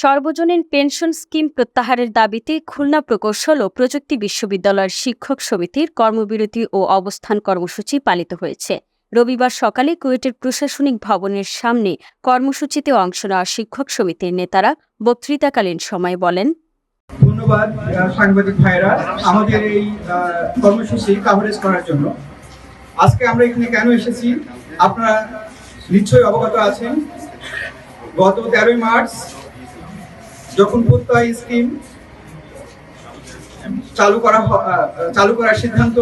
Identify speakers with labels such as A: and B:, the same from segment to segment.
A: সর্বজনীন pension scheme প্রত্যাহারের দাবিতে খুলনা প্রকৌশল ও প্রযুক্তি বিশ্ববিদ্যালয়ের শিক্ষক সমিতির কর্মবিরতি ও অবস্থান কর্মসূচি পালিত হয়েছে। রবিবার সকালে কুয়েটের প্রশাসনিক ভবনের সামনে কর্মসূচিতে অংশ নেওয়া শিক্ষক সমিতির নেতারা বক্তৃতাকালীন সময় বলেন,
B: ধন্যবাদ সাংবাদিক ভাইরা আমাদের এই কর্মসূচি কাভারেজ করার জন্য। আজকে আমরা এখানে কেন এসেছি? আপনারা নিশ্চয়ই অবগত আছেন। গত তেরোই মার্চ যখন প্রত্যয় স্কিম চালু করা চালু করার সিদ্ধান্ত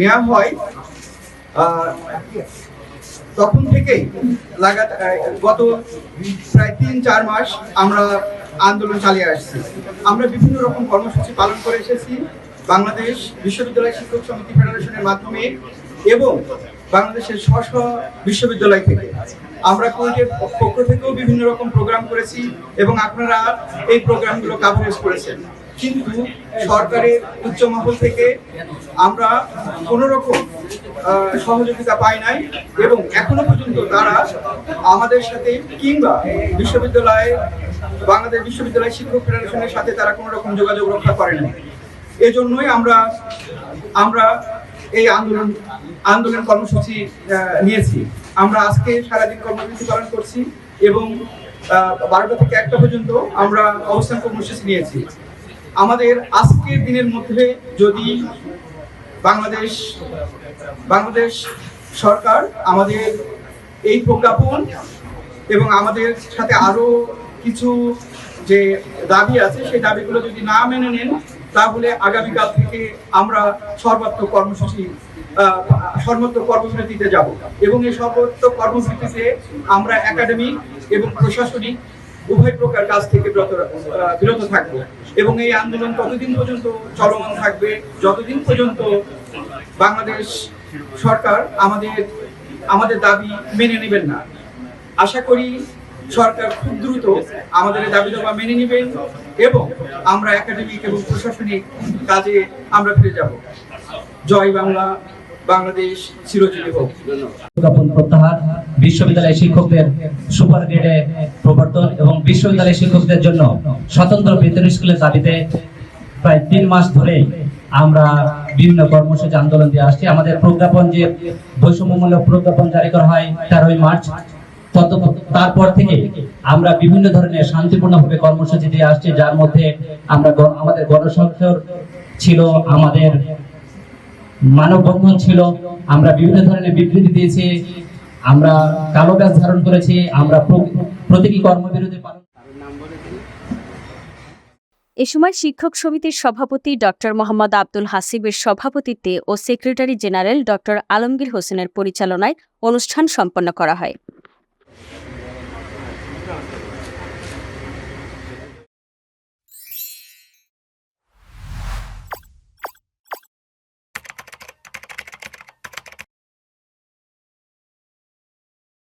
B: নেওয়া হয় তখন থেকেই লাগাত গত প্রায় তিন, চার মাস আমরা আন্দোলন চালিয়ে আসছি। আমরা বিভিন্ন রকম কর্মসূচি পালন করে এসেছি, বাংলাদেশ বিশ্ববিদ্যালয় শিক্ষক সমিতি ফেডারেশনের মাধ্যমে এবং বাংলাদেশের স্ব বিশ্ববিদ্যালয় থেকে। আমরা কোর্টের পক্ষ থেকেও বিভিন্ন রকম প্রোগ্রাম করেছি এবং আপনারা এই প্রোগ্রামগুলো কাভারেজ করেছেন। কিন্তু সরকারের উচ্চ মহল থেকে আমরা কোনো রকম সহযোগিতা পাই নাই এবং এখনও পর্যন্ত তারা আমাদের সাথে কিংবা বিশ্ববিদ্যালয়ে, বাংলাদেশ বিশ্ববিদ্যালয় শিক্ষক ফেডারেশনের সাথে তারা কোনো রকম যোগাযোগ রক্ষা করে এজন্যই আমরা আমরা এই আন্দোলন আন্দোলন কর্মসূচি নিয়েছি। আমরা আজকে সারাদিন কর্মসূচি পালন করছি এবং বারোটা থেকে একটা পর্যন্ত আমরা অবস্থান কর্মসূচি নিয়েছি। আমাদের আজকের দিনের মধ্যে যদি বাংলাদেশ বাংলাদেশ সরকার আমাদের এই প্রজ্ঞাপন এবং আমাদের সাথে আরও কিছু যে দাবি আছে, সেই দাবিগুলো যদি না মেনে নেন তাহলে আগামীকাল থেকে আমরা সর্বাত্মক কর্মসূচি আহ, সর্বাত্মক কর্মসূচিতে যাব এবং এই সর্বাত্মক কর্মসূচিতে আমরা একাডেমিক এবং প্রশাসনিক উভয় প্রকার কাজ থেকে বিরত থাকব এবং এই আন্দোলন ততদিন পর্যন্ত চলমান থাকবে যতদিন পর্যন্ত বাংলাদেশ সরকার আমাদের আমাদের দাবি মেনে নেবেন না। আশা করি সরকার খুব দ্রুত আমাদের দাবি দাবা মেনে নেবেন। এবং আমরা একাডেমিক এবং প্রশাসনিক কাজে আমরা ফিরে যাব। জয় বাংলা, বাংলাদেশ চিরজীবী হোক।
C: প্রত্যাহার বিশ্ববিদ্যালয় শিক্ষকদের সুপার গ্রেডে প্রবর্তন এবং বিশ্ববিদ্যালয় শিক্ষকদের জন্য স্বতন্ত্র বেতন স্কুলের দাবিতে প্রায় তিন মাস ধরে আমরা বিভিন্ন কর্মসূচি আন্দোলন দিয়ে আসছি। আমাদের প্রজ্ঞাপন যে বৈষম্যমূলক প্রজ্ঞাপন জারি করা হয় তেরোই মার্চ তারপর থেকে আমরা বিভিন্ন ধরনের শান্তিপূর্ণভাবে কর্মসূচি দিয়ে আসছি, যার মধ্যে আমরা আমাদের গণস্বাক্ষর ছিল, আমাদের মানববন্ধন ছিল, আমরা বিভিন্ন ধরনের বিবৃতি দিয়েছি, আমরা কালো ব্যাস ধারণ করেছি, আমরা প্র- প্রতীকী কর্মবিরতি পালন
A: এ সময় শিক্ষক সমিতির সভাপতি ডক্টর মোহাম্মদ আব্দুল হাসিবের সভাপতিত্বে ও সেক্রেটারি জেনারেল ডক্টর আলমগীর হোসেনের পরিচালনায় অনুষ্ঠান সম্পন্ন করা হয়।